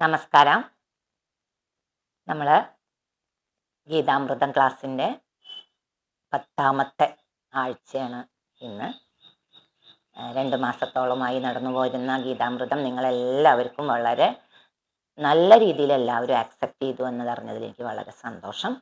നമസ്കാരം. നമ്മൾ ഗീതാമൃതം ക്ലാസ്സിന്റെ പത്താമത്തെ ആഴ്ചയാണ് ഇന്ന്. രണ്ട് മാസത്തോളമായി നടന്നു പോരുന്ന ഗീതാമൃതം നിങ്ങളെല്ലാവർക്കും വളരെ നല്ല രീതിയിൽ എല്ലാവരും ആക്സെപ്റ്റ് ചെയ്തു എന്നതറിഞ്ഞതിൽ എനിക്ക് വളരെ സന്തോഷം.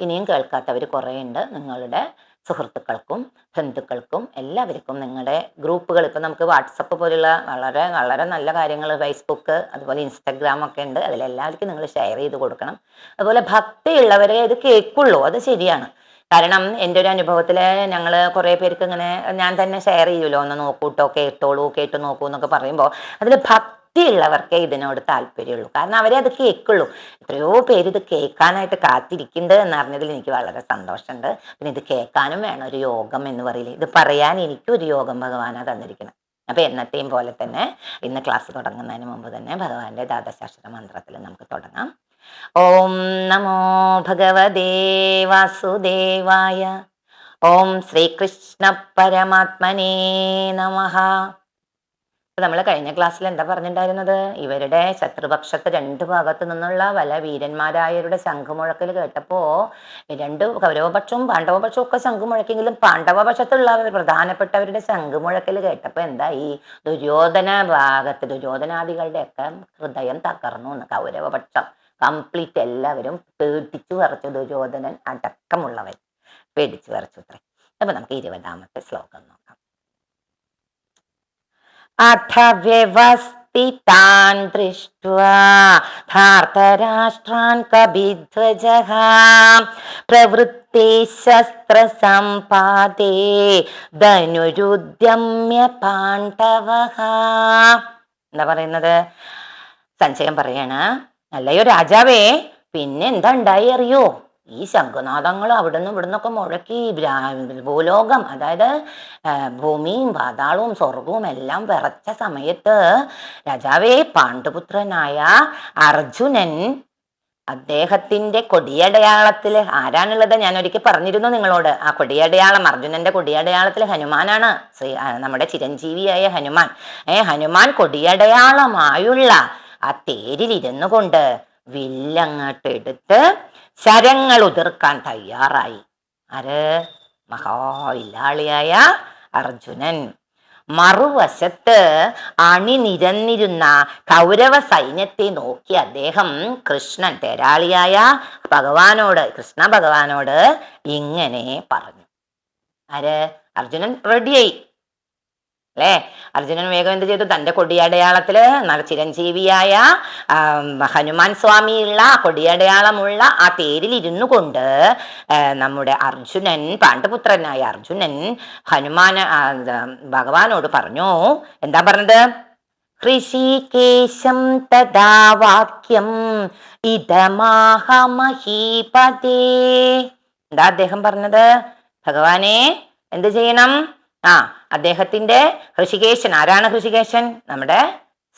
ഇനിയും കേൾക്കാത്തവർ കുറേ ഉണ്ട് നിങ്ങളുടെ സുഹൃത്തുക്കൾക്കും ബന്ധുക്കൾക്കും എല്ലാവർക്കും നിങ്ങളുടെ ഗ്രൂപ്പുകൾ ഇപ്പം നമുക്ക് വാട്സപ്പ് പോലുള്ള വളരെ വളരെ നല്ല കാര്യങ്ങൾ ഫേസ്ബുക്ക് അതുപോലെ ഇൻസ്റ്റാഗ്രാം ഒക്കെ ഉണ്ട്. അതിലെല്ലാവർക്കും നിങ്ങൾ ഷെയർ ചെയ്ത് കൊടുക്കണം. അതുപോലെ ഭക്തിയുള്ളവരെ ഇത് കേൾക്കുള്ളൂ. അത് ശരിയാണ്. കാരണം എന്റെ ഒരു അനുഭവത്തിൽ ഞങ്ങൾ കുറേ പേർക്ക് ഇങ്ങനെ ഞാൻ തന്നെ ഷെയർ ചെയ്യുമല്ലോ. ഒന്ന് നോക്കൂട്ടോ കേട്ടോളൂ കേട്ട് നോക്കൂ എന്നൊക്കെ പറയുമ്പോൾ അതിൽ ഭക്തിയുള്ളവർക്കേ ഇതിനോട് താല്പര്യമുള്ളൂ. കാരണം അവരെ അത് കേൾക്കുള്ളൂ. എത്രയോ പേര് ഇത് കേൾക്കാനായിട്ട് കാത്തിരിക്കുന്നുണ്ട് എന്നറിഞ്ഞതിൽ എനിക്ക് വളരെ സന്തോഷമുണ്ട്. പിന്നെ ഇത് കേൾക്കാനും വേണം. ഒരു യോഗം എന്ന് പറയില്ലേ. ഇത് പറയാൻ എനിക്കും ഒരു യോഗം ഭഗവാനാണ് തന്നിരിക്കുന്നത് അപ്പൊ എന്നത്തെയും പോലെ തന്നെ ഇന്ന് ക്ലാസ് തുടങ്ങുന്നതിന് മുമ്പ് തന്നെ ഭഗവാന്റെ ദ്വാദശാക്ഷര മന്ത്രത്തിൽ നമുക്ക് തുടങ്ങാം. ഓം നമോ ഭഗവതേ വാസുദേവായ. ഓം ശ്രീകൃഷ്ണ പരമാത്മനേ നമഃ. നമ്മൾ കഴിഞ്ഞ ക്ലാസ്സിൽ എന്താ പറഞ്ഞിട്ടുണ്ടായിരുന്നത് ഇവരുടെ ശത്രുപക്ഷത്ത് രണ്ട് ഭാഗത്തു നിന്നുള്ള വല വീരന്മാരായവരുടെ ശംഖുമുഴക്കൽ കേട്ടപ്പോ രണ്ട് കൗരവപക്ഷവും പാണ്ഡവപക്ഷവും ഒക്കെ ശംഖുമുഴക്കെങ്കിലും പാണ്ഡവപക്ഷത്തുള്ളവർ പ്രധാനപ്പെട്ടവരുടെ ശംഖുമുഴക്കൽ കേട്ടപ്പോ ഈ ദുര്യോധന ഭാഗത്ത് ദുര്യോധനാദികളുടെ ഒക്കെ ഹൃദയം തകർന്നു എന്ന് കൗരവപക്ഷം കംപ്ലീറ്റ് എല്ലാവരും പേടിച്ചു വറച്ചു ദുര്യോധനൻ അടക്കമുള്ളവർ പേടിച്ചു വറച്ചു അത്രേ. അപ്പൊ നമുക്ക് ഇരുപതാമത്തെ ശ്ലോകം നോക്കാം. അഥ വ്യവസ്ഥിതാൻ ദൃഷ്ട്വാ ധാർത്തരാഷ്ട്രാൻ കവിധ്വജ പ്രവൃത്തി ശസ്ത്രസമ്പാദേ ധനുരുദ്യമ്യ പാണ്ഡവ എന്താ പറയുന്നത്? സഞ്ജയം പറയാണ്. അല്ലയോ രാജാവേ പിന്നെ എന്താ ഉണ്ടായി അറിയോ? ഈ ശംഖുനാഥങ്ങൾ അവിടുന്ന് ഇവിടുന്നൊക്കെ മുഴക്കി ഭൂലോകം അതായത് ഭൂമിയും പാതാളവും സ്വർഗവും എല്ലാം വിറച്ച സമയത്ത് രാജാവേ പാണ്ഡുപുത്രനായ അർജുനൻ അദ്ദേഹത്തിന്റെ കൊടിയടയാളത്തിൽ ആരാണുള്ളത്? ഞാൻ ഒരിക്കൽ പറഞ്ഞിരുന്നു നിങ്ങളോട്. ആ കൊടിയടയാളം അർജുനന്റെ കൊടിയടയാളത്തിൽ ഹനുമാനാണ്. ശ്രീ നമ്മുടെ ചിരഞ്ജീവിയായ ഹനുമാൻ. ഏ ഹനുമാൻ കൊടിയടയാളമായുള്ള ആ തേരിൽ ഇരുന്നു കൊണ്ട് വില്ലങ്ങോട്ട് എടുത്ത് ശരങ്ങൾ ഉതിർക്കാൻ തയ്യാറായി. ആര്? മഹാവില്ലാളിയായ അർജുനൻ. മറുവശത്ത് അണിനിരന്നിരുന്ന കൗരവ സൈന്യത്തെ നോക്കി അദ്ദേഹം കൃഷ്ണൻ തേരാളിയായ ഭഗവാനോട് കൃഷ്ണ ഭഗവാനോട് ഇങ്ങനെ പറഞ്ഞു. ആര്? അർജുനൻ റെഡിയായി അല്ലേ? അർജുനൻ വേഗം എന്ത് ചെയ്തു? തന്റെ കൊടിയടയാളത്തിൽ ചിരഞ്ജീവിയായ ഹനുമാൻ സ്വാമിയുള്ള കൊടിയടയാളമുള്ള ആ തേരിൽ ഇരുന്നു കൊണ്ട് നമ്മുടെ അർജുനൻ പാണ്ഡുപുത്രനായ അർജുനൻ ഹനുമാൻ ഭഗവാനോട് പറഞ്ഞു എന്താ പറഞ്ഞത്? ഋഷികേശം തഥാ വാക്യം ഇതമാഹമഹീപതേ. എന്താ അദ്ദേഹം പറഞ്ഞത്? ഭഗവാനെ എന്ത് ചെയ്യണം? ആ അദ്ദേഹത്തിന്റെ ഋഷികേശൻ ആരാണ് ഋഷികേശൻ നമ്മുടെ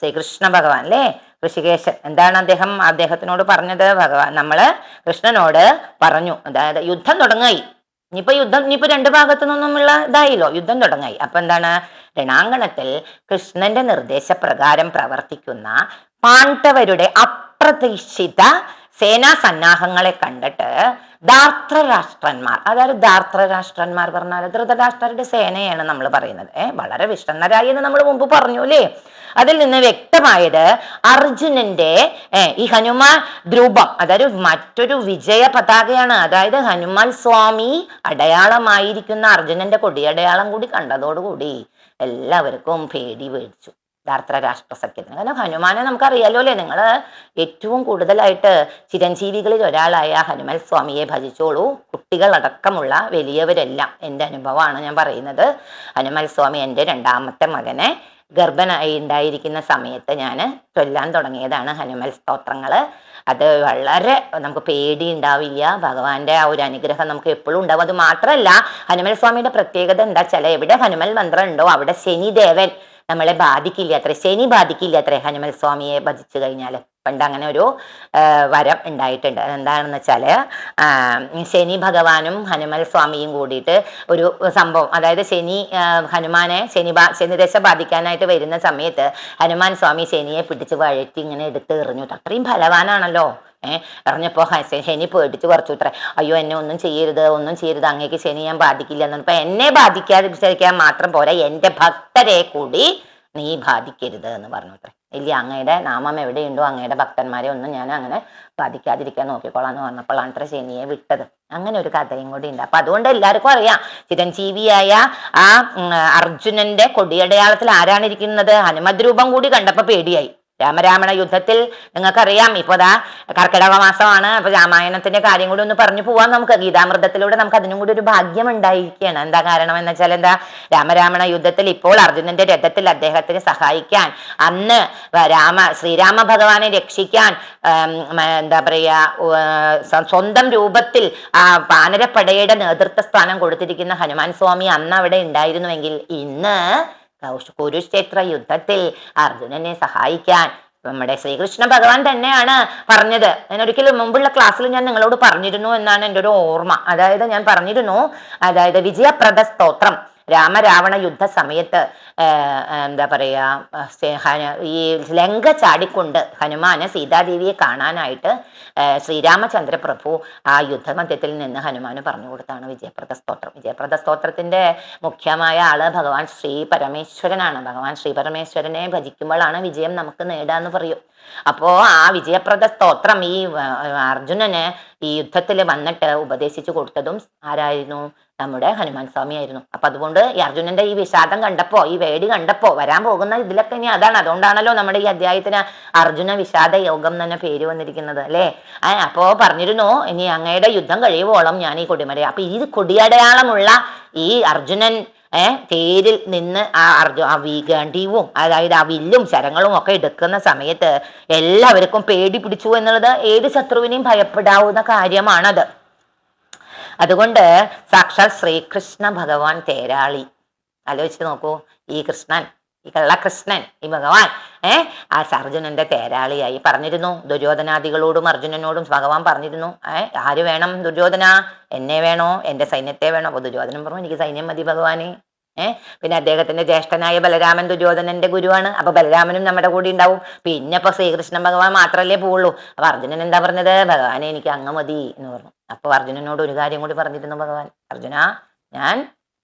ശ്രീകൃഷ്ണ ഭഗവാൻ അല്ലേ? ഋഷികേശൻ എന്താണ് അദ്ദേഹം അദ്ദേഹത്തിനോട് പറഞ്ഞത്? ഭഗവാൻ നമ്മൾ കൃഷ്ണനോട് പറഞ്ഞു. അതായത് യുദ്ധം തുടങ്ങായി. ഇനിയിപ്പോ യുദ്ധം ഇനിയിപ്പോ രണ്ട് ഭാഗത്തു നിന്നുമുള്ള ഇതായില്ലോ. യുദ്ധം തുടങ്ങായി. അപ്പൊ എന്താണ്? രണാങ്കണത്തിൽ കൃഷ്ണന്റെ നിർദ്ദേശപ്രകാരം പ്രവർത്തിക്കുന്ന പാണ്ഡവരുടെ അപ്രതീക്ഷിത സേനാ സന്നാഹങ്ങളെ കണ്ടിട്ട് ധാർത്രരാഷ്ട്രന്മാർ അതായത് ധാർത്രരാഷ്ട്രന്മാർ പറഞ്ഞാൽ ധൃതരാഷ്ട്രരുടെ സേനയാണ് നമ്മൾ പറയുന്നത്. ഏർ വളരെ വിഷണ്ണരായി എന്ന് നമ്മൾ മുമ്പ് പറഞ്ഞു അല്ലേ? അതിൽ നിന്ന് വ്യക്തമായത് അർജുനന്റെ ഈ ഹനുമാൻ ധ്രുവം അതായത് മറ്റൊരു വിജയ പതാകയാണ്. അതായത് ഹനുമാൻ സ്വാമി അടയാളമായിരിക്കുന്ന അർജുനന്റെ കൊടിയടയാളം കൂടി കണ്ടതോടുകൂടി എല്ലാവർക്കും പേടി മേടിച്ചു ധാർത്ര രാഷ്ട്ര അങ്ങനെ ഹനുമാനെ നമുക്കറിയാലോ അല്ലേ നിങ്ങൾ ഏറ്റവും കൂടുതലായിട്ട് ചിരഞ്ജീവികളിൽ ഒരാളായ ഹനുമൻ സ്വാമിയെ ഭജിച്ചോളൂ. കുട്ടികളടക്കമുള്ള വലിയവരെല്ലാം എന്റെ അനുഭവമാണ് ഞാൻ പറയുന്നത്. ഹനുമൻ സ്വാമി എന്റെ രണ്ടാമത്തെ മകനെ ഗർഭനായി ഉണ്ടായിരിക്കുന്ന സമയത്ത് ഞാൻ ചൊല്ലാൻ തുടങ്ങിയതാണ് ഹനുമൽ സ്തോത്രങ്ങൾ അത് വളരെ നമുക്ക് പേടി ഉണ്ടാവില്ല. ഭഗവാന്റെ ആ ഒരു അനുഗ്രഹം നമുക്ക് എപ്പോഴും ഉണ്ടാവും. അത് മാത്രമല്ല ഹനുമൽ സ്വാമിയുടെ പ്രത്യേകത എന്താ വെച്ചാൽ എവിടെ ഹനുമൽ മന്ത്രം ഉണ്ടോ അവിടെ ശനിദേവൻ നമ്മളെ ബാധിക്കില്ല അത്ര ശനി ബാധിക്കില്ല അത്ര ഹനുമൽ സ്വാമിയെ ഭജിച്ചു കഴിഞ്ഞാൽ പണ്ട് അങ്ങനെ ഒരു വരം ഉണ്ടായിട്ടുണ്ട്. അതെന്താണെന്ന് വെച്ചാൽ ശനി ഭഗവാനും ഹനുമൽ സ്വാമിയും കൂടിയിട്ട് ഒരു സംഭവം അതായത് ശനി ഹനുമാനെ ശനി ബാ ശനിദശ ബാധിക്കാനായിട്ട് വരുന്ന സമയത്ത് ഹനുമാൻ സ്വാമി ശനിയെ പിടിച്ച് വഴറ്റി ഇങ്ങനെ എടുത്ത് എറിഞ്ഞു. അത്രയും ഫലവാനാണല്ലോ. ഹ- ശനി പേടിച്ച് കുറച്ചു ഇത്ര. അയ്യോ എന്നെ ഒന്നും ചെയ്യരുത് ഒന്നും ചെയ്യരുത് അങ്ങേക്ക് ശനി ഞാൻ ബാധിക്കില്ല എന്ന് പറഞ്ഞപ്പോ എന്നെ ബാധിക്കാതെ ബാധിക്കാതിരിക്കാൻ മാത്രം പോരാ എന്റെ ഭക്തരെ കൂടി നീ ബാധിക്കരുത് എന്ന് പറഞ്ഞു അത്രേ ഇല്ല അങ്ങയുടെ നാമം എവിടെയുണ്ടോ അങ്ങയുടെ ഭക്തന്മാരെ ഒന്നും ഞാൻ അങ്ങനെ ബാധിക്കാതിരിക്കാൻ നോക്കിക്കോളാം എന്ന് പറഞ്ഞപ്പോഴാണ് അത്ര ശനിയെ വിട്ടത്. അങ്ങനെ ഒരു കഥയും കൂടി ഉണ്ട്. അപ്പൊ അതുകൊണ്ട് എല്ലാവർക്കും അറിയാം ചിരഞ്ജീവിയായ ആ അർജുനന്റെ കൊടിയടയാളത്തിൽ ആരാണ് ഇരിക്കുന്നത്? ഹനുമത് രൂപം കൂടി കണ്ടപ്പോ പേടിയായി. രാമരാമണ യുദ്ധത്തിൽ നിങ്ങൾക്കറിയാം ഇപ്പൊ ദാ കർക്കിടക മാസമാണ്. അപ്പൊ രാമായണത്തിന്റെ കാര്യം കൂടി ഒന്ന് പറഞ്ഞു പോവാം നമുക്ക്. ഗീതാമൃതത്തിലൂടെ നമുക്ക് അതിനും കൂടി ഒരു ഭാഗ്യം ഉണ്ടായിരിക്കുകയാണ്. എന്താ കാരണം എന്ന് വെച്ചാൽ എന്താ? രാമരാമണ യുദ്ധത്തിൽ ഇപ്പോൾ അർജുനന്റെ രഥത്തിൽ അദ്ദേഹത്തിന് സഹായിക്കാൻ അന്ന് രാമ ശ്രീരാമ ഭഗവാനെ രക്ഷിക്കാൻ എന്താ പറയാ സ്വന്തം രൂപത്തിൽ ആ പാനരപ്പടയുടെ നേതൃത്വ സ്ഥാനം കൊടുത്തിരിക്കുന്ന ഹനുമാൻ സ്വാമി അന്ന് അവിടെ ഉണ്ടായിരുന്നുവെങ്കിൽ ഇന്ന് കുരുക്ഷേത്ര യുദ്ധത്തിൽ അർജുനനെ സഹായിക്കാൻ നമ്മുടെ ശ്രീകൃഷ്ണ ഭഗവാൻ തന്നെയാണ് പറഞ്ഞത്. ഞാൻ ഒരിക്കലും മുമ്പുള്ള ക്ലാസ്സിൽ ഞാൻ നിങ്ങളോട് പറഞ്ഞിരുന്നു എന്നാണ് എന്റെ ഒരു ഓർമ്മ. അതായത് ഞാൻ പറഞ്ഞിരുന്നു അതായത് വിജയപ്രദ സ്തോത്രം. രാമരാവണ യുദ്ധ സമയത്ത് എന്താ പറയാ ആ, ഈ ലങ്ക ചാടിക്കൊണ്ട് ഹനുമാന് സീതാദേവിയെ കാണാനായിട്ട് ശ്രീരാമചന്ദ്ര പ്രഭു ആ യുദ്ധമധ്യത്തിൽ നിന്ന് ഹനുമാന് പറഞ്ഞു കൊടുത്താണ് വിജയപ്രദ സ്തോത്രം. വിജയപ്രദ സ്തോത്രത്തിന്റെ മുഖ്യമായ ആൾ ഭഗവാൻ ശ്രീ പരമേശ്വരനാണ്. ഭഗവാൻ ശ്രീ പരമേശ്വരനെ ഭജിക്കുമ്പോഴാണ് വിജയം നമുക്ക് നേടാന്ന് പറയും. അപ്പോ ആ വിജയപ്രദ സ്തോത്രം ഈ അർജുനന് ഈ യുദ്ധത്തിൽ വന്നിട്ട് ഉപദേശിച്ചു കൊടുത്തതും ആരായിരുന്നു? നമ്മുടെ ഹനുമാൻ സ്വാമി ആയിരുന്നു. അപ്പൊ അതുകൊണ്ട് ഈ അർജുനന്റെ ഈ വിഷാദം കണ്ടപ്പോ ഈ വേടി കണ്ടപ്പോ വരാൻ പോകുന്ന ഇതിലൊക്കെ ഇനി അതാണ്. അതുകൊണ്ടാണല്ലോ നമ്മുടെ ഈ അധ്യായത്തിന് അർജുന വിഷാദ യോഗം തന്നെ പേര് വന്നിരിക്കുന്നത് അല്ലേ? ആ അപ്പോ പറഞ്ഞിരുന്നു ഇനി അങ്ങയുടെ യുദ്ധം കഴിയുവോളം ഞാൻ ഈ കൊടിമര അപ്പൊ ഈ കൊടിയടയാളമുള്ള ഈ അർജുനൻ ഏഹ് തേരിൽ നിന്ന് ആ അർജു ആ വി അതായത് ആ വില്ലും ശരങ്ങളും ഒക്കെ എടുക്കുന്ന സമയത്ത് എല്ലാവർക്കും പേടി പിടിച്ചു എന്നുള്ളത് ഏത് ശത്രുവിനെയും ഭയപ്പെടാവുന്ന കാര്യമാണത്. അതുകൊണ്ട് സാക്ഷാൽ ശ്രീകൃഷ്ണ ഭഗവാൻ തേരാളി. ആലോചിച്ച് നോക്കൂ ഈ കൃഷ്ണൻ ഈ കള്ളകൃഷ്ണൻ ഈ ഭഗവാൻ ഏ? ആ അർജുനന്റെ തേരാളിയായി പറഞ്ഞിരുന്നു. ദുര്യോധനാദികളോടും അർജുനനോടും ഭഗവാൻ പറഞ്ഞിരുന്നു. ഏ? ആര് വേണം ദുര്യോധന? എന്നെ വേണോ? എന്റെ സൈന്യത്തെ വേണോ? അപ്പൊ ദുര്യോധനൻ പറഞ്ഞു എനിക്ക് സൈന്യം മതി ഭഗവാനെ. ഏ? പിന്നെ അദ്ദേഹത്തിന്റെ ജ്യേഷ്ഠനായ ബലരാമൻ ദുര്യോധനന്റെ ഗുരുവാണ്. അപ്പൊ ബലരാമനും നമ്മുടെ കൂടെ ഉണ്ടാവും. പിന്നെ ഇപ്പൊ ശ്രീകൃഷ്ണൻ ഭഗവാൻ മാത്രല്ലേ പോവുള്ളൂ. അപ്പൊ അർജുനൻ എന്താ പറഞ്ഞത്? ഭഗവാനെ എനിക്ക് അങ്ങ് മതി എന്ന് പറഞ്ഞു. അപ്പൊ അർജുനനോട് ഒരു കാര്യം കൂടി പറഞ്ഞിരുന്നു ഭഗവാൻ. അർജുന ഞാൻ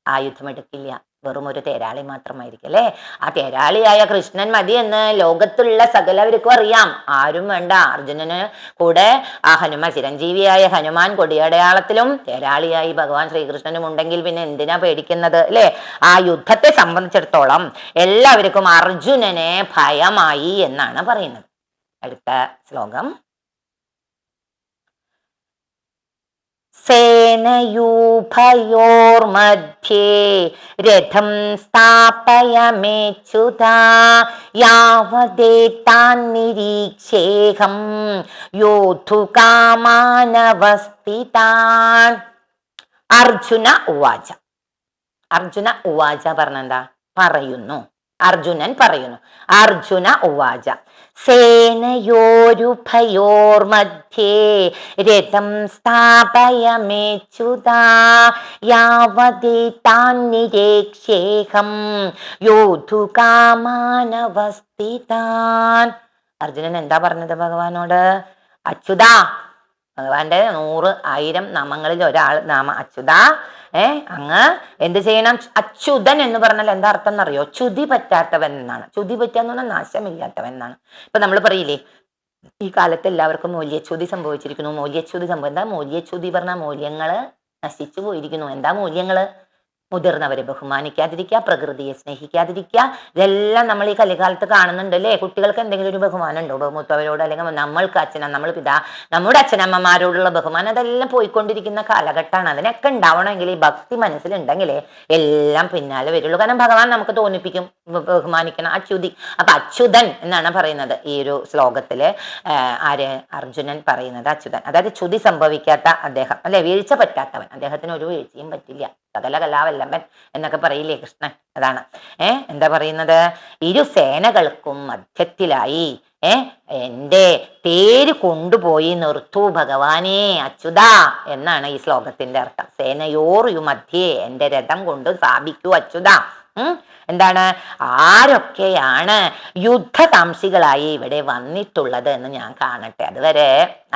ആയുധം എടുക്കില്ല വെറും ഒരു തേരാളി മാത്രമായിരിക്കും അല്ലേ ആ തേരാളിയായ കൃഷ്ണൻ മതി എന്ന് ലോകത്തുള്ള സകലവർക്കും അറിയാം. ആരും വേണ്ട. അർജുനന് കൂടെ ആ ഹനുമാൻ ചിരഞ്ജീവിയായ ഹനുമാൻ കൊടിയടയാളത്തിലും തേരാളിയായി ഭഗവാൻ ശ്രീകൃഷ്ണനും ഉണ്ടെങ്കിൽ പിന്നെ എന്തിനാ പേടിക്കുന്നത് അല്ലേ? ആ യുദ്ധത്തെ സംബന്ധിച്ചിടത്തോളം എല്ലാവർക്കും അർജുനനെ ഭയമായി എന്നാണ് പറയുന്നത്. അടുത്ത ശ്ലോകം. രഥം സ്ഥാപയമേച്യുതാ യാവദേതാൻ നിരീക്ഷേഹം യോധുകാമാനവസ്ഥിതാൻ അർജുന ഉവാച. അർജുന ഉവാച പറഞ്ഞെന്താ? പറയുന്നു. അർജുനൻ പറയുന്നു. അർജുന ഉവാച. സേനയോരുഭയോർമധ്യേ രഥം സ്ഥാപയമേച്യുതാ യാവദേതാൻ നിരേക്ഷേഹം യോധുകാമാനവസ്ഥിതാൻ. അർജുനൻ എന്താ പറഞ്ഞത് ഭഗവാനോട്? അച്യുതാ ഭഗവാന്റെ നൂറ് ആയിരം നാമങ്ങളിൽ ഒരാൾ നാമ അച്യുത. ഏ? അങ്ങ് എന്ത് ചെയ്യണം? അച്യുതൻ എന്ന് പറഞ്ഞാൽ എന്താ അർത്ഥം എന്നറിയോ? ചുതി പറ്റാത്തവൻ എന്നാണ്. ചുതി പറ്റാന്ന് പറഞ്ഞാൽ നാശമില്ലാത്തവൻ എന്നാണ്. ഇപ്പൊ നമ്മൾ പറയില്ലേ ഈ കാലത്ത് എല്ലാവർക്കും മൂല്യച്യുതി സംഭവിച്ചിരിക്കുന്നു. മൂല്യച്യുതി സംഭവം എന്താ? മൂല്യച്യുതി പറഞ്ഞ മൂല്യങ്ങൾ നശിച്ചു പോയിരിക്കുന്നു. എന്താ മൂല്യങ്ങൾ? മുതിർന്നവരെ ബഹുമാനിക്കാതിരിക്കുക പ്രകൃതിയെ സ്നേഹിക്കാതിരിക്കുക. ഇതെല്ലാം നമ്മൾ ഈ കലികാലത്ത് കാണുന്നുണ്ട് അല്ലേ കുട്ടികൾക്ക് എന്തെങ്കിലും ഒരു ബഹുമാനം ഉണ്ടോ മൂത്തവരോട് അല്ലെങ്കിൽ നമ്മൾക്ക് അച്ഛന നമ്മൾ പിതാ നമ്മുടെ അച്ഛനമ്മമാരോടുള്ള ബഹുമാനം അതെല്ലാം പോയിക്കൊണ്ടിരിക്കുന്ന കാലഘട്ടമാണ്. അതിനൊക്കെ ഉണ്ടാവണമെങ്കിൽ ഈ ഭക്തി മനസ്സിലുണ്ടെങ്കിലേ എല്ലാം പിന്നാലെ വരുള്ളൂ. കാരണം ഭഗവാൻ നമുക്ക് തോന്നിപ്പിക്കും ബഹുമാനിക്കണം അച്യുതി. അപ്പൊ അച്യുതൻ എന്നാണ് പറയുന്നത് ഈ ഒരു ശ്ലോകത്തിൽ. ആര്? അർജുനൻ പറയുന്നത് അച്യുതൻ. അതായത് ചുതി സംഭവിക്കാത്ത അദ്ദേഹം. അല്ലെ? വീഴ്ച പറ്റാത്തവൻ. അദ്ദേഹത്തിന് ഒരു വീഴ്ചയും പറ്റില്ല. സകല കലാവല്ലഭൻ എന്നൊക്കെ പറയില്ലേ കൃഷ്ണൻ? അതാണ്. ഏ എന്താ പറയുന്നത്? ഇരു സേനകൾക്കും മധ്യത്തിലായി ഏ എന്റെ പേര് കൊണ്ടുപോയി നിർത്തു ഭഗവാനെ അച്യുത എന്നാണ് ഈ ശ്ലോകത്തിന്റെ അർത്ഥം. സേനയോർ മധ്യേ എന്റെ രഥം കൊണ്ട് സ്ഥാപിക്കൂ അച്യുത. എന്താണ്? ആരൊക്കെയാണ് യുദ്ധകാംക്ഷികളായി ഇവിടെ വന്നിട്ടുള്ളത് എന്ന് ഞാൻ കാണട്ടെ. അതുവരെ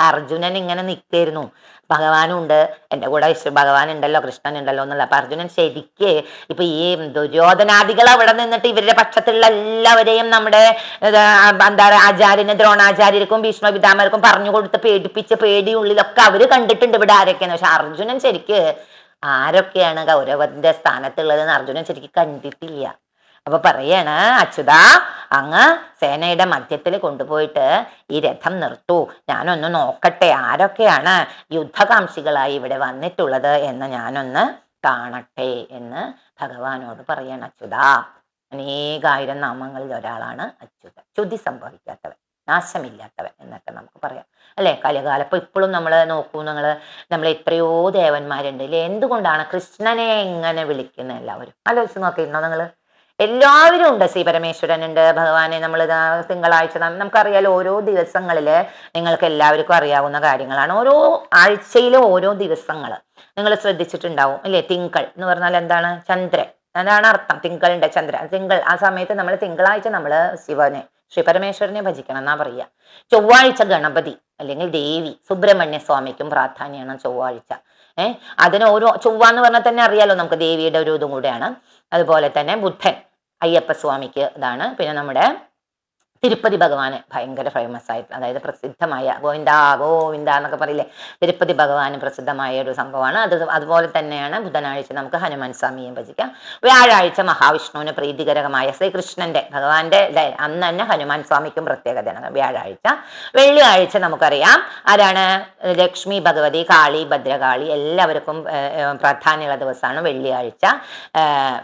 അർജുനൻ ഇങ്ങനെ നിൽക്കായിരുന്നു ഭഗവാനും ഉണ്ട് എന്റെ കൂടെ ഭഗവാൻ ഉണ്ടല്ലോ കൃഷ്ണൻ ഉണ്ടല്ലോ എന്നുള്ള. അപ്പൊ അർജുനൻ ശരിക്ക് ഇപ്പൊ ഈ ദുര്യോധനാദികൾ അവിടെ നിന്നിട്ട് ഇവരുടെ പക്ഷത്തുള്ള എല്ലാവരെയും നമ്മുടെ എന്താ പറയുക ആചാര്യന് ദ്രോണാചാര്യർക്കും ഭീഷ്മ പിതാമർക്കും പറഞ്ഞു കൊടുത്ത് പേടിപ്പിച്ച് പേടിയുള്ളിലൊക്കെ അവർ കണ്ടിട്ടുണ്ട് ഇവിടെ ആരൊക്കെയാണ് പക്ഷെ അർജുനൻ ശരിക്ക് ആരൊക്കെയാണ് കൗരവന്റെ സ്ഥാനത്തുള്ളതെന്ന് അർജുനൻ ശരിക്കും കണ്ടിട്ടില്ല. അപ്പൊ പറയാണ് അച്യുത അങ്ങ് സേനയുടെ മധ്യത്തിൽ കൊണ്ടുപോയിട്ട് ഈ രഥം നിർത്തു. ഞാനൊന്ന് നോക്കട്ടെ ആരൊക്കെയാണ് യുദ്ധകാംക്ഷികളായി ഇവിടെ വന്നിട്ടുള്ളത് എന്ന് ഞാനൊന്ന് കാണട്ടെ എന്ന് ഭഗവാനോട് പറയാണ് അച്യുത. അനേകായിരം നാമങ്ങളിൽ ഒരാളാണ് അച്യുത. ചുതി സംഭവിക്കാത്തവൻ. നാശമില്ലാത്തവൻ എന്നൊക്കെ നമുക്ക് പറയാം. അല്ലെ? കലികാലം അപ്പൊ ഇപ്പോഴും നമ്മൾ നോക്കൂ നിങ്ങൾ നമ്മൾ എത്രയോ ദേവന്മാരുണ്ട്. അല്ലെ എന്തുകൊണ്ടാണ് കൃഷ്ണനെ എങ്ങനെ വിളിക്കുന്ന എല്ലാവരും? ആലോചിച്ച് നോക്കിയിരുന്നോ നിങ്ങൾ എല്ലാവരും ഉണ്ട്. ശ്രീ പരമേശ്വരൻ ഉണ്ട് ഭഗവാനെ നമ്മൾ തിങ്കളാഴ്ച നമുക്കറിയാലോ ഓരോ ദിവസങ്ങളിൽ നിങ്ങൾക്ക് എല്ലാവർക്കും അറിയാവുന്ന കാര്യങ്ങളാണ്. ഓരോ ആഴ്ചയിലെ ഓരോ ദിവസങ്ങൾ നിങ്ങൾ ശ്രദ്ധിച്ചിട്ടുണ്ടാവും. അല്ലേ തിങ്കൾ എന്ന് പറഞ്ഞാൽ എന്താണ്? ചന്ദ്രൻ. അതാണ് അർത്ഥം. തിങ്കളുണ്ട് ചന്ദ്രൻ. തിങ്കൾ ആ സമയത്ത് നമ്മൾ തിങ്കളാഴ്ച നമ്മൾ ശിവനെ ശ്രീ പരമേശ്വരനെ ഭജിക്കണം എന്നാ പറയുക. ചൊവ്വാഴ്ച ഗണപതി അല്ലെങ്കിൽ ദേവി സുബ്രഹ്മണ്യ സ്വാമിക്കും പ്രാധാന്യമാണ് ചൊവ്വാഴ്ച. ഏഹ് അതിന് ഓരോ ചൊവ്വ എന്ന് പറഞ്ഞാൽ തന്നെ അറിയാലോ നമുക്ക് ദേവിയുടെ ഒരു ഇതും കൂടെയാണ്. അതുപോലെ തന്നെ ബുദ്ധൻ അയ്യപ്പ സ്വാമിക്ക് ഇതാണ്. പിന്നെ നമ്മുടെ തിരുപ്പതി ഭഗവാന് ഭയങ്കര ഫേമസ് ആയിട്ട് അതായത് പ്രസിദ്ധമായ ഗോവിന്ദ ഗോവിന്ദ എന്നൊക്കെ പറയില്ലേ? തിരുപ്പതി ഭഗവാന് പ്രസിദ്ധമായ ഒരു സംഭവമാണ്. അത് അതുപോലെ തന്നെയാണ് ബുധനാഴ്ച നമുക്ക് ഹനുമാൻ സ്വാമിയെയും ഭജിക്കാം. വ്യാഴാഴ്ച മഹാവിഷ്ണുവിന് പ്രീതികരമായ ശ്രീകൃഷ്ണന്റെ ഭഗവാന്റെ അന്ന് തന്നെ ഹനുമാൻ സ്വാമിക്കും പ്രത്യേകതയാണ് വ്യാഴാഴ്ച. വെള്ളിയാഴ്ച നമുക്കറിയാം ആരാണ്? ലക്ഷ്മി ഭഗവതി കാളി ഭദ്രകാളി എല്ലാവർക്കും പ്രാധാന്യമുള്ള ദിവസമാണ് വെള്ളിയാഴ്ച.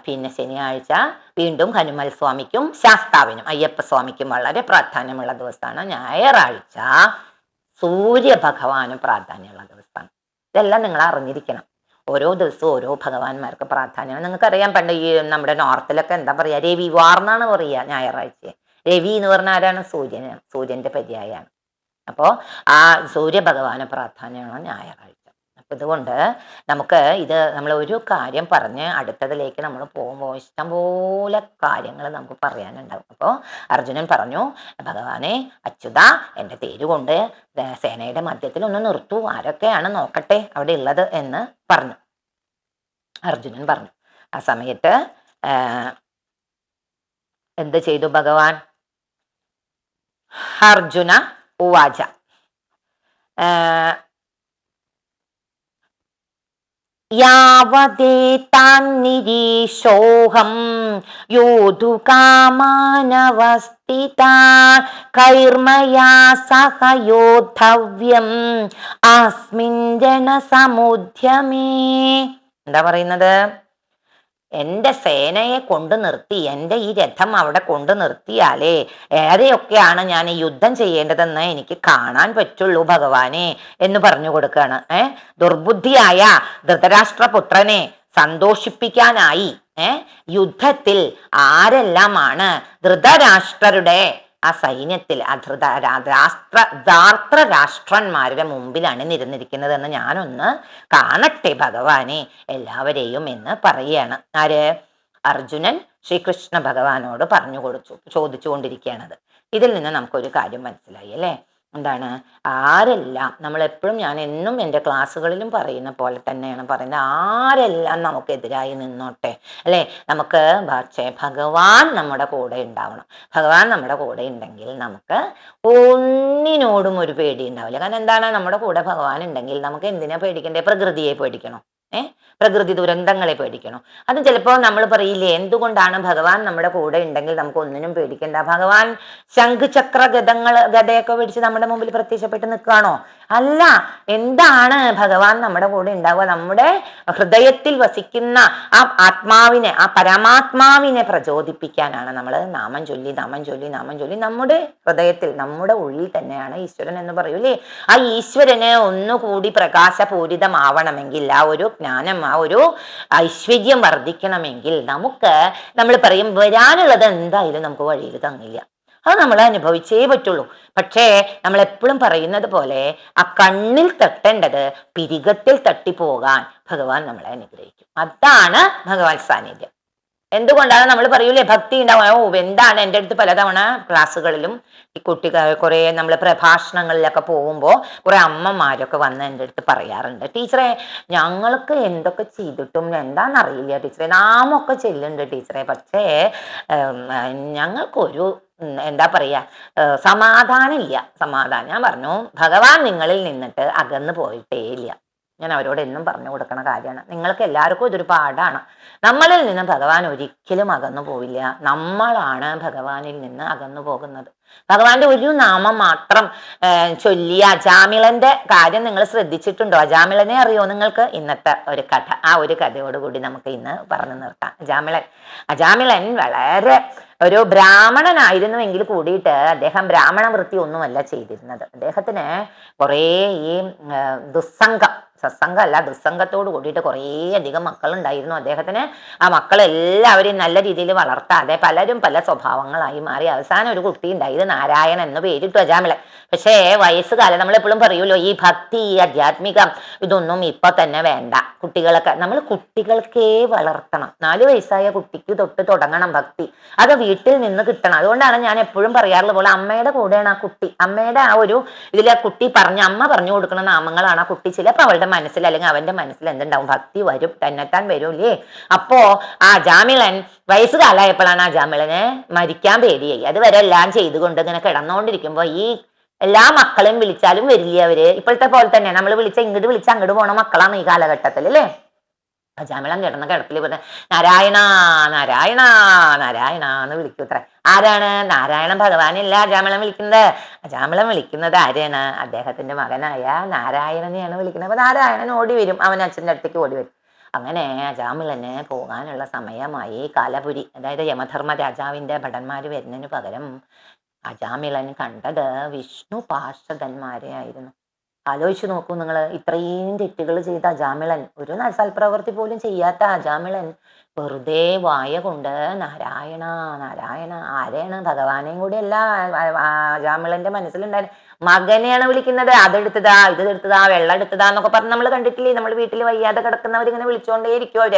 പിന്നെ ശനിയാഴ്ച. വീണ്ടും ഹനുമൽ സ്വാമിക്കും ശാസ്താവിനും അയ്യപ്പ സ്വാമിക്കും വളരെ പ്രാധാന്യമുള്ള ദിവസമാണ്. ഞായറാഴ്ച സൂര്യ ഭഗവാനും പ്രാധാന്യമുള്ള ദിവസമാണ്. ഇതെല്ലാം നിങ്ങൾ അറിഞ്ഞിരിക്കണം. ഓരോ ദിവസവും ഓരോ ഭഗവാന്മാർക്ക് പ്രാധാന്യമാണ്. നിങ്ങൾക്കറിയാം പണ്ട് ഈ നമ്മുടെ നോർത്തിലൊക്കെ എന്താ പറയുക രവി വാർന്നാണ് പറയുക ഞായറാഴ്ച രവി എന്ന് പറഞ്ഞാൽ ആരാണ്? സൂര്യനാണ് സൂര്യന്റെ പര്യായാണ്. അപ്പോൾ ആ സൂര്യഭഗവാന് പ്രാധാന്യമാണ് ഞായറാഴ്ച. ഇതുകൊണ്ട് നമുക്ക് ഇത് നമ്മൾ ഒരു കാര്യം പറഞ്ഞ് അടുത്തതിലേക്ക് നമ്മൾ പോകുമ്പോൾ ഇഷ്ടംപോലെ കാര്യങ്ങൾ നമുക്ക് പറയാനുണ്ടാവും. അപ്പോൾ അർജുനൻ പറഞ്ഞു ഭഗവാനെ അച്യുത എന്റെ തേര് കൊണ്ട് സേനയുടെ മധ്യത്തിൽ ഒന്ന് നിർത്തൂ ആരൊക്കെയാണ് നോക്കട്ടെ അവിടെ ഉള്ളത് എന്ന് പറഞ്ഞു. അർജുനൻ പറഞ്ഞു ആ സമയത്ത് എന്ത് ചെയ്തു ഭഗവാൻ? അർജുന ഉവാച യാവദേതാന്നിരീശോഹം യോധുകാമാനവസ്ഥിതാ കൈർമയാ സഹ യോദ്ധവ്യം അസ്മിൻ ജനസമുദ്യമേ. എന്താ പറയുന്നത്? എന്റെ സേനയെ കൊണ്ടു നിർത്തി എന്റെ ഈ രഥം അവിടെ കൊണ്ടു നിർത്തിയാലേ ഏതെയൊക്കെയാണ് ഞാൻ യുദ്ധം ചെയ്യേണ്ടതെന്ന് എനിക്ക് കാണാൻ പറ്റുള്ളൂ ഭഗവാനെ എന്ന് പറഞ്ഞു കൊടുക്കുകയാണ് ഏ? ദുർബുദ്ധിയായ ധൃതരാഷ്ട്രപുത്രനെ സന്തോഷിപ്പിക്കാനായി ഏ? യുദ്ധത്തിൽ ആരെല്ലാമാണ് ധൃതരാഷ്ട്രരുടെ ആ സൈന്യത്തിൽ ആ ധൃത രാഷ്ട്ര ധാർത്ര രാഷ്ട്രന്മാരുടെ മുമ്പിലാണ് നിരന്നിരിക്കുന്നത് എന്ന് ഞാനൊന്ന് കാണട്ടെ ഭഗവാനെ എല്ലാവരെയും എന്ന് പറയുകയാണ് ആര്? അർജുനൻ ശ്രീകൃഷ്ണ ഭഗവാനോട് പറഞ്ഞു കൊടുത്തു ചോദിച്ചുകൊണ്ടിരിക്കുകയാണത്. ഇതിൽ നിന്ന് നമുക്കൊരു കാര്യം മനസ്സിലായി അല്ലേ? എന്താണ്? ആരെല്ലാം നമ്മളെപ്പോഴും ഞാൻ എന്നും എന്റെ ക്ലാസ്സുകളിലും പറയുന്ന പോലെ തന്നെയാണ് പറയുന്നത്. ആരെല്ലാം നമുക്കെതിരായി നിന്നോട്ടെ? അല്ലേ? നമുക്ക് പക്ഷേ ഭഗവാൻ നമ്മുടെ കൂടെ ഉണ്ടാവണം. ഭഗവാൻ നമ്മുടെ കൂടെ ഉണ്ടെങ്കിൽ നമുക്ക് ഒന്നിനോടും ഒരു പേടി ഉണ്ടാവില്ല. കാരണം എന്താണ്? നമ്മുടെ കൂടെ ഭഗവാൻ ഉണ്ടെങ്കിൽ നമുക്ക് എന്തിനാ പേടിക്കണ്ടേ? പ്രകൃതിയെ പേടിക്കണം? ഏഹ് പ്രകൃതി ദുരന്തങ്ങളെ പേടിക്കണം. അത് ചിലപ്പോൾ നമ്മൾ പറയില്ലേ എന്തുകൊണ്ടാണ് ഭഗവാൻ നമ്മുടെ കൂടെ ഉണ്ടെങ്കിൽ നമുക്ക് ഒന്നിനും പേടിക്കണ്ട. ഭഗവാൻ ശംഖുചക്ര ഗതങ്ങൾ ഗതയൊക്കെ പിടിച്ച് നമ്മുടെ മുമ്പിൽ പ്രത്യക്ഷപ്പെട്ട് നിൽക്കുകയാണോ? അല്ല എന്താണ് ഭഗവാൻ നമ്മുടെ കൂടെ ഉണ്ടാവുക? നമ്മുടെ ഹൃദയത്തിൽ വസിക്കുന്ന ആ ആത്മാവിനെ ആ പരമാത്മാവിനെ പ്രചോദിപ്പിക്കാനാണ് നമ്മൾ നാമം ചൊല്ലി നാമം ചൊല്ലി നാമം ചൊല്ലി നമ്മുടെ ഹൃദയത്തിൽ നമ്മുടെ ഉള്ളിൽ തന്നെയാണ് ഈശ്വരൻ എന്ന് പറയൂലേ ആ ഈശ്വരന് ഒന്നുകൂടി പ്രകാശപൂരിതമാവണമെങ്കിൽ ആ ഒരു ജ്ഞാനം ആ ഒരു ഐശ്വര്യം വർദ്ധിക്കണമെങ്കിൽ നമുക്ക് നമ്മൾ പറയും വരാനുള്ളത് എന്തായാലും നമുക്ക് വഴിയിൽ തന്നില്ല അത് നമ്മൾ അനുഭവിച്ചേ പറ്റുള്ളൂ. പക്ഷേ നമ്മൾ എപ്പോഴും പറയുന്നത് പോലെ ആ കണ്ണിൽ തട്ടേണ്ടത് പിരികത്തിൽ തട്ടിപ്പോകാൻ ഭഗവാൻ നമ്മളെ അനുഗ്രഹിക്കും. അതാണ് ഭഗവാൻ സാന്നിധ്യം. എന്തുകൊണ്ടാണ് നമ്മൾ പറയൂലേ? ഭക്തി ഉണ്ടാവും ഓ എന്താണ് എന്റെ അടുത്ത് പലതവണ ക്ലാസ്സുകളിലും ഈ കുട്ടികൾ കുറേ നമ്മൾ പ്രഭാഷണങ്ങളിലൊക്കെ പോകുമ്പോൾ കുറേ അമ്മമാരൊക്കെ വന്ന് എന്റെ അടുത്ത് പറയാറുണ്ട്. ടീച്ചറെ ഞങ്ങൾക്ക് എന്തൊക്കെ ചെയ്തിട്ടും എന്താണെന്നറിയില്ല ടീച്ചറെ. നാമൊക്കെ ചെല്ലുന്നുണ്ട് ടീച്ചറെ. പക്ഷേ ഞങ്ങൾക്കൊരു എന്താ പറയുക സമാധാനം ഇല്ല. സമാധാനം ഞാൻ പറഞ്ഞു ഭഗവാൻ നിങ്ങളിൽ നിന്നിട്ട് അകന്നു പോയിട്ടേ ഇല്ല. ഞാൻ അവരോട് എന്നും പറഞ്ഞു കൊടുക്കുന്ന കാര്യമാണ്. നിങ്ങൾക്ക് എല്ലാവർക്കും ഇതൊരു പാടാണ് നമ്മളിൽ നിന്ന് ഭഗവാൻ ഒരിക്കലും അകന്നു പോവില്ല. നമ്മളാണ് ഭഗവാനിൽ നിന്ന് അകന്നു പോകുന്നത്. ഭഗവാന്റെ ഒരു നാമം മാത്രം ചൊല്ലിയ അജാമിളന്റെ കാര്യം നിങ്ങൾ ശ്രദ്ധിച്ചിട്ടുണ്ടോ? അജാമിളനെ അറിയോ നിങ്ങൾക്ക്? ഇന്നത്തെ ഒരു കഥ. ആ ഒരു കഥയോടുകൂടി നമുക്ക് ഇന്ന് പറഞ്ഞു നിർത്താം. അജാമിളൻ അജാമിളൻ വളരെ ഒരു ബ്രാഹ്മണനായിരുന്നുവെങ്കിൽ കൂടിയിട്ട് അദ്ദേഹം ബ്രാഹ്മണ വൃത്തി ഒന്നുമല്ല ചെയ്തിരുന്നത്. അദ്ദേഹത്തിന് കുറേ ഈ ദുസ്സംഗം സത്സംഗമല്ല ദുസ്സംഗത്തോട് കൂടിയിട്ട് കുറേ അധികം മക്കളുണ്ടായിരുന്നു. അദ്ദേഹത്തിന് ആ മക്കളെല്ലാവരെയും നല്ല രീതിയിൽ വളർത്താതെ പലരും പല സ്വഭാവങ്ങളായി മാറി. അവസാനം ഒരു കുട്ടി ഉണ്ടായത് നാരായണൻ എന്ന് പേരിട്ടു അജാമിളെ പക്ഷേ വയസ്സുകാലം നമ്മളെപ്പോഴും പറയുമല്ലോ ഈ ഭക്തി ഈ ആധ്യാത്മികം ഇതൊന്നും ഇപ്പൊ തന്നെ വേണ്ട. കുട്ടികളൊക്കെ നമ്മൾ കുട്ടികൾക്കേ വളർത്തണം. നാല് വയസ്സായ കുട്ടിക്ക് തൊട്ട് തുടങ്ങണം ഭക്തി. അത് വീട്ടിൽ നിന്ന് കിട്ടണം. അതുകൊണ്ടാണ് ഞാൻ എപ്പോഴും പറയാറുള്ള പോലെ അമ്മയുടെ കൂടെയാണ് ആ കുട്ടി. അമ്മയുടെ ആ ഒരു ഇതിലെ കുട്ടി പറഞ്ഞ അമ്മ പറഞ്ഞു കൊടുക്കുന്ന നാമങ്ങളാണ് ആ കുട്ടി. ചിലപ്പോൾ അവളുടെ മനസ്സിൽ അല്ലെങ്കിൽ അവന്റെ മനസ്സിൽ എന്തുണ്ടാവും? ഭക്തി വരും തന്നെത്താൻ വരൂല്ലേ അപ്പോ ആ ജാമിളൻ വയസ്സുകാലായപ്പോഴാണ് ആ ജാമിളന് മരിക്കാൻ പേടിയായി. അതുവരെ എല്ലാം ചെയ്തുകൊണ്ട് ഇങ്ങനെ കിടന്നുകൊണ്ടിരിക്കുമ്പോൾ ഈ എല്ലാ മക്കളെയും വിളിച്ചാലും വരില്ല അവർ? ഇപ്പോഴത്തെ പോലെ തന്നെ നമ്മൾ വിളിച്ച ഇങ്ങോട്ട് വിളിച്ച അങ്ങോട്ട് പോണ മക്കളാണ് ഈ കാലഘട്ടത്തിൽ അല്ലേ? അജാമിളം കിടന്ന കിടപ്പിൽ പറഞ്ഞ നാരായണ നാരായണ നാരായണ എന്ന് വിളിക്കൂ അത്ര ആരാണ്? നാരായണൻ ഭഗവാനല്ല അജാമിളം വിളിക്കുന്നത്. അജാമിളം വിളിക്കുന്നത് ആരെയാണ്? അദ്ദേഹത്തിന്റെ മകനായ നാരായണനെയാണ് വിളിക്കുന്നത്. അപ്പൊ നാരായണൻ ഓടി വരും. അവൻ അച്ഛന്റെ അടുത്തേക്ക് ഓടി വരും. അങ്ങനെ അജാമിളന് പോകാനുള്ള സമയമായി കാലപുരി അതായത് യമധർമ്മ രാജാവിന്റെ ഭടന്മാര് വരുന്നതിന് പകരം അജാമിളൻ കണ്ടത് വിഷ്ണു പാർഷദന്മാരെ ആയിരുന്നു. ആലോചിച്ച് നോക്കൂ നിങ്ങൾ ഇത്രയും തെറ്റുകൾ ചെയ്ത അജാമിളൻ ഒരു സൽപ്രവൃത്തി പോലും ചെയ്യാത്ത അജാമിളൻ വെറുതെ വായ കൊണ്ട് നാരായണ നാരായണ ആരെയാണ്? ഭഗവാനെയും കൂടി അല്ല രാമിളന്റെ മനസ്സിലുണ്ടായിരുന്നു മകനെയാണ് വിളിക്കുന്നത്. അതെടുത്തതാ ഇത് എടുത്തതാ വെള്ളം എടുത്തതാ എന്നൊക്കെ പറഞ്ഞ് നമ്മൾ കണ്ടിട്ടില്ലേ? നമ്മൾ വീട്ടിൽ വയ്യാതെ കിടക്കുന്നവരിങ്ങനെ വിളിച്ചുകൊണ്ടേ ഇരിക്കും അവർ.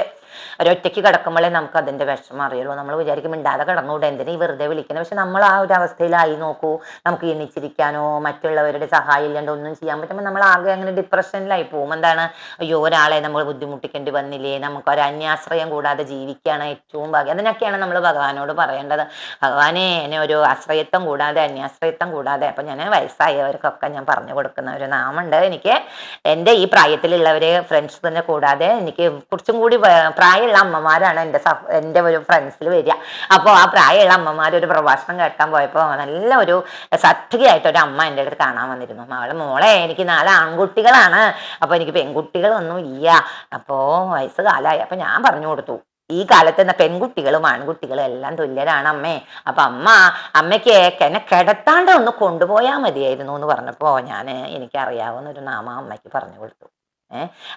ഒരൊറ്റയ്ക്ക് കിടക്കുമ്പോഴേ നമുക്ക് അതിന്റെ വിഷമം അറിയുള്ളൂ. നമ്മൾ വിചാരിക്കും മിണ്ടാതെ കിടന്നുകൂടെ എന്തിനാ ഈ വെറുതെ വിളിക്കുന്നത് പക്ഷെ നമ്മൾ ആ ഒരു അവസ്ഥയിലായി നോക്കൂ. നമുക്ക് എണ്ണിച്ചിരിക്കാനോ മറ്റുള്ളവരുടെ സഹായം ഇല്ലാണ്ട് ഒന്നും ചെയ്യാൻ പറ്റുമ്പോൾ നമ്മൾ ആകെ അങ്ങനെ ഡിപ്രഷനിലായി പോകും. എന്താണ്? അയ്യോ ഒരാളെ നമ്മൾ ബുദ്ധിമുട്ടിക്കേണ്ടി വന്നില്ലേ? നമുക്ക് ഒരു അന്യാശ്രയം കൂടാതെ ജീവിക്കുകയാണ് ഏറ്റവും ഭാഗ്യം. അതിനൊക്കെയാണ് നമ്മൾ ഭഗവാനോട് പറയേണ്ടത്. ഭഗവാനെ എന്നെ ഒരു ആശ്രയത്വം കൂടാതെ അന്യാശ്രയത്വം കൂടാതെ അപ്പം ഞാൻ വയസ്സായവർക്കൊക്കെ ഞാൻ പറഞ്ഞു കൊടുക്കുന്ന ഒരു നാമുണ്ട്. എനിക്ക് എന്റെ ഈ പ്രായത്തിലുള്ളവരെ ഫ്രണ്ട്സ് തന്നെ കൂടാതെ എനിക്ക് കുറച്ചും കൂടി പ്രായമുള്ള അമ്മമാരാണ് എന്റെ എന്റെ ഒരു ഫ്രണ്ട്സിൽ വരിക. അപ്പോൾ ആ പ്രായമുള്ള അമ്മമാർ ഒരു പ്രഭാഷണം കേൾക്കാൻ പോയപ്പോൾ നല്ല ഒരു സത്വികയായിട്ട് ഒരു അമ്മ എന്റെ അടുത്ത് കാണാൻ വന്നിരുന്നു. അവളെ മോളെ എനിക്ക് നാല് ആൺകുട്ടികളാണ്. അപ്പോൾ എനിക്ക് പെൺകുട്ടികളൊന്നും ഇല്ല. അപ്പോൾ വയസ്സ് കാലമായി അപ്പോൾ ഞാൻ പറഞ്ഞു കൊടുത്തു. ഈ കാലത്ത് എന്ന പെൺകുട്ടികളും ആൺകുട്ടികളും എല്ലാം തുല്യരാണ് അമ്മേ. അപ്പൊ അമ്മ അമ്മയ്ക്ക് എന്നെ കിടത്താണ്ട് ഒന്ന് കൊണ്ടുപോയാൽ മതിയായിരുന്നു എന്ന് പറഞ്ഞപ്പോൾ ഞാൻ എനിക്കറിയാവുന്ന ഒരു നാമ അമ്മയ്ക്ക് പറഞ്ഞു കൊടുത്തു.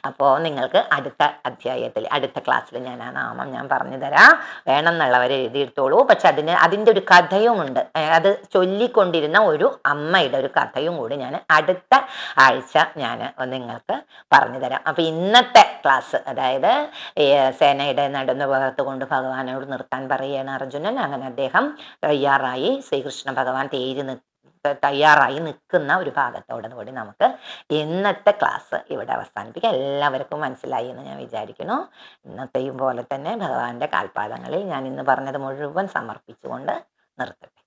അപ്പോൾ നിങ്ങൾക്ക് അടുത്ത അധ്യായത്തിൽ അടുത്ത ക്ലാസ്സിൽ ഞാൻ ആ നാമം ഞാൻ പറഞ്ഞു തരാം. വേണം എന്നുള്ളവർ എഴുതിയെടുത്തോളൂ. പക്ഷെ അതിന് അതിന്റെ ഒരു കഥയുമുണ്ട്. അത് ചൊല്ലിക്കൊണ്ടിരുന്ന ഒരു അമ്മയുടെ ഒരു കഥയും കൂടി ഞാൻ അടുത്ത ആഴ്ച ഞാൻ നിങ്ങൾക്ക് പറഞ്ഞു തരാം. അപ്പോൾ ഇന്നത്തെ ക്ലാസ് അതായത് സേനയുടെ നടന്നു കൊണ്ട് ഭഗവാനോട് നിർത്താൻ പറയുകയാണ് അർജുനൻ. അങ്ങനെ അദ്ദേഹം തയ്യാറായി. ശ്രീകൃഷ്ണ ഭഗവാൻ തേര് തയ്യാറായി നിൽക്കുന്ന ഒരു ഭാഗത്തോടുകൂടി നമുക്ക് ഇന്നത്തെ ക്ലാസ് ഇവിടെ അവസാനിപ്പിക്കാം. എല്ലാവർക്കും മനസ്സിലായി എന്ന് ഞാൻ വിചാരിക്കുന്നു. ഇന്നത്തെയും പോലെ തന്നെ ഭഗവാന്റെ കാൽപാദങ്ങളിൽ ഞാൻ ഇന്ന് പറഞ്ഞത് മുഴുവൻ സമർപ്പിച്ചുകൊണ്ട് നിർത്തട്ടെ.